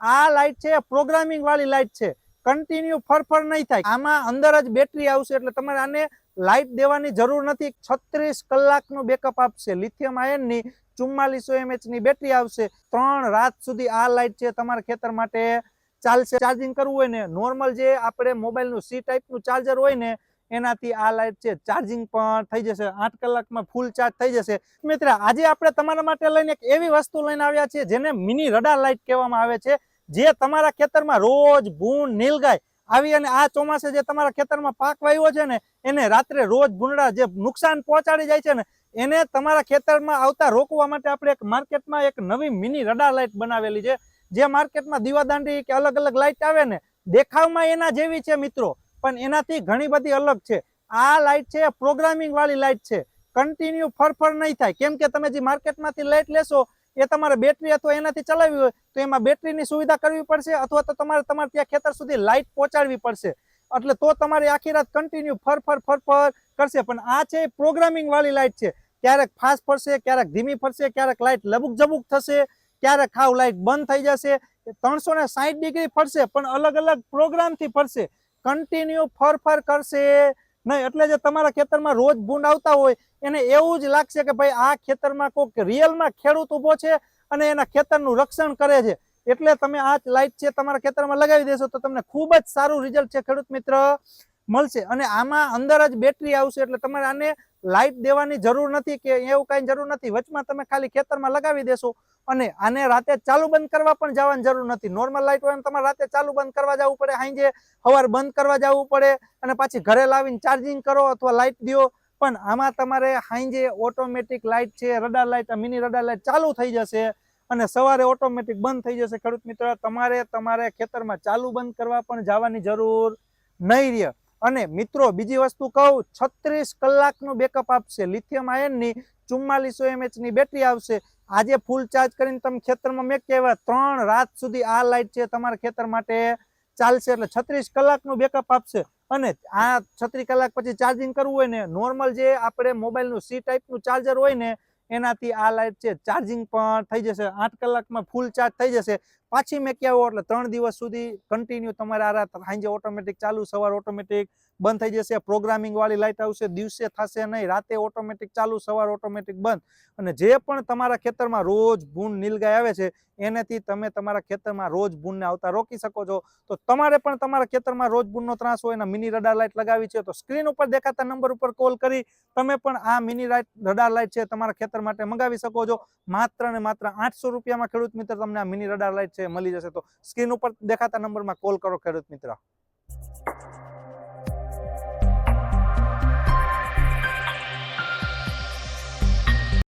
આ લાઇટ છે પ્રોગ્રામિંગ વાળી લાઇટ છે. કન્ટિન્યુ ફરફર નહીં થાય. આમાં અંદર જ બેટરી આવશે એટલે તમારે આને લાઇટ દેવાની જરૂર નથી. છત્રીસ કલાકનું બેકઅપ આપશે. લિથિયમ આયનની ચુમ્માલીસો એમએચની બેટરી આવશે. ત્રણ રાત સુધી આ લાઇટ છે તમારા ખેતર માટે ચાલશે. ચાર્જિંગ કરવું હોય ને નોર્મલ જે આપણે મોબાઈલનું સી ટાઈપનું ચાર્જર હોય ને, એનાથી આ લાઇટ છે. ચાર્જિંગ પણ થઈ જશે. આઠ કલાકમાં ફૂલ ચાર્જ થઈ જશે. મિત્ર, આજે આપણે તમારા માટે લઈને એક એવી વસ્તુ લઈને આવ્યા છીએ જેને મિની રડાર લાઇટ કહેવામાં આવે છે. જે તમારા ખેતરમાં રોજ ભૂંડ નીલગાય આવી અને આ ચોમાસે જે તમારા ખેતરમાં પાક વાવ્યો છે ને, એને રાત્રે રોજ ભૂંડા જે નુકસાન પહોંચાડી જાય છે ને, એને તમારા ખેતરમાં આવતા રોકવા માટે આપણે એક માર્કેટમાં એક નવી મિની રડાર લાઇટ બનાવેલી છે. જે માર્કેટમાં દીવાદાંડી કે અલગ અલગ લાઇટ આવે ને, દેખાવમાં એના જેવી છે મિત્રો, પણ એનાથી ઘણી બધી અલગ છે. આ લાઇટ છે પ્રોગ્રામિંગ વાળી લાઇટ છે. કન્ટિન્યુ ફરફર નહીં થાય. કેમ કે તમે જે માર્કેટમાંથી લાઇટ લેશો એ તમારે બેટરી અથવા એનાથી ચલાવવી હોય, તો એમાં બેટરીની સુવિધા કરવી પડશે અથવા તો તમારે તમારે ત્યાં ખેતર સુધી લાઇટ પહોંચાડવી પડશે. એટલે તો તમારી આખી રાત કન્ટિન્યુ ફર ફર કરશે. પણ આ છે પ્રોગ્રામિંગ વાળી લાઇટ છે. ક્યારેક ફાસ્ટ ફરશે, ક્યારેક ધીમી ફરશે, ક્યારેક લાઇટ લબુક જબુક થશે, ક્યારેક ખાવ લાઇટ બંધ થઈ જશે. ત્રણસો ને સાહીઠ ડિગ્રી ફરશે, પણ અલગ અલગ પ્રોગ્રામથી ફરશે. કન્ટિન્યુ ફર કરશે. નહીં, એટલે જે તમારા ખેતરમાં રોજ ભૂંડ આવતા હોય, એને એવું જ લાગશે કે ભાઈ આ ખેતરમાં કોઈક રિયલમાં ખેડૂત ઊભો છે અને એના ખેતરનું રક્ષણ કરે છે. એટલે તમે આ લાઇટ છે તમારા ખેતરમાં લગાવી દેશો તો તમને ખૂબ જ સારું રિઝલ્ટ છે ખેડૂત મિત્ર, મળશે. અને આમાં અંદર જ બેટરી આવશે એટલે તમારે આને લાઇટ દેવાની જરૂર નથી કે એવું કાંઈ જરૂર નથી. વચમાં તમે ખાલી ખેતરમાં લગાવી દેશો અને આને રાતે ચાલુ બંધ કરવા પણ જવાની જરૂર નથી. નોર્મલ લાઇટ હોય તમારે રાતે ચાલુ બંધ કરવા જવું પડે, સાંજે સવાર બંધ કરવા જવું પડે અને પાછી ઘરે લાવીને ચાર્જિંગ કરો અથવા લાઇટ દો. પણ આમાં તમારે સાંજે ઓટોમેટિક લાઇટ છે radar light mini radar light ચાલુ થઈ જશે અને સવારે ઓટોમેટિક બંધ થઈ જશે. ખેડૂત મિત્ર, તમારે તમારે ખેતરમાં ચાલુ બંધ કરવા પણ જવાની જરૂર નહીં રહે. અને મિત્રો, બીજી વસ્તુ કહું, છત્રીસ કલાકનું બેકઅપ આપશે. લિથિયમ આયનની ચુમ્માલીસો એમએચની બેટરી આવશે. આજે ફૂલ ચાર્જ કરીને તમે ખેતરમાં મેં કહેવાય ત્રણ રાત સુધી આ લાઇટ છે તમારા ખેતર માટે ચાલશે. એટલે છત્રીસ કલાકનું બેકઅપ આપશે. અને આ છત્રીસ કલાક પછી ચાર્જિંગ કરવું હોય ને નોર્મલ જે આપણે મોબાઈલનું સી ટાઈપનું ચાર્જર હોય ને એનાથી આ લાઇટ છે ચાર્જિંગ પણ થઈ જશે. આઠ કલાકમાં ફૂલ ચાર્જ થઈ જશે. પાછી મેં કહેવો એટલે ત્રણ દિવસ સુધી કન્ટિન્યુ તમારે આ સાંજે ઓટોમેટિક ચાલુ, સવાર ઓટોમેટિક બંધ થઈ જશે પ્રોગ્રામિંગ વાળી લાઇટ આવશે, દિવસે થશે નહીં, રાતે ઓટોમેટિક ચાલુ, સવાર ઓટોમેટિક બંધ. અને જે પણ તમારા ખેતરમાં રોજ ભૂન નીલગાય આવે છે, એનાથી તમે તમારા ખેતરમાં રોજ ભૂનને આવતા રોકી શકો છો. તો તમારે પણ તમારા ખેતરમાં રોજ ભૂનનો ત્રાસ હોય એના મિની રડાર લાઇટ લગાવી છે, તો સ્ક્રીન ઉપર દેખાતા નંબર ઉપર કોલ કરી, તમે પણ આ મિની લાઇટ રડાર લાઇટ છે તમારા ખેતર માટે મંગાવી શકો છો. માત્ર ને માત્ર આઠસો રૂપિયામાં ખેડૂત મિત્ર તમને આ મિની રડાર લાઇટ છે મળી જશે. તો સ્ક્રીન ઉપર દેખાતા નંબરમાં કોલ કરો ખેડૂત મિત્ર.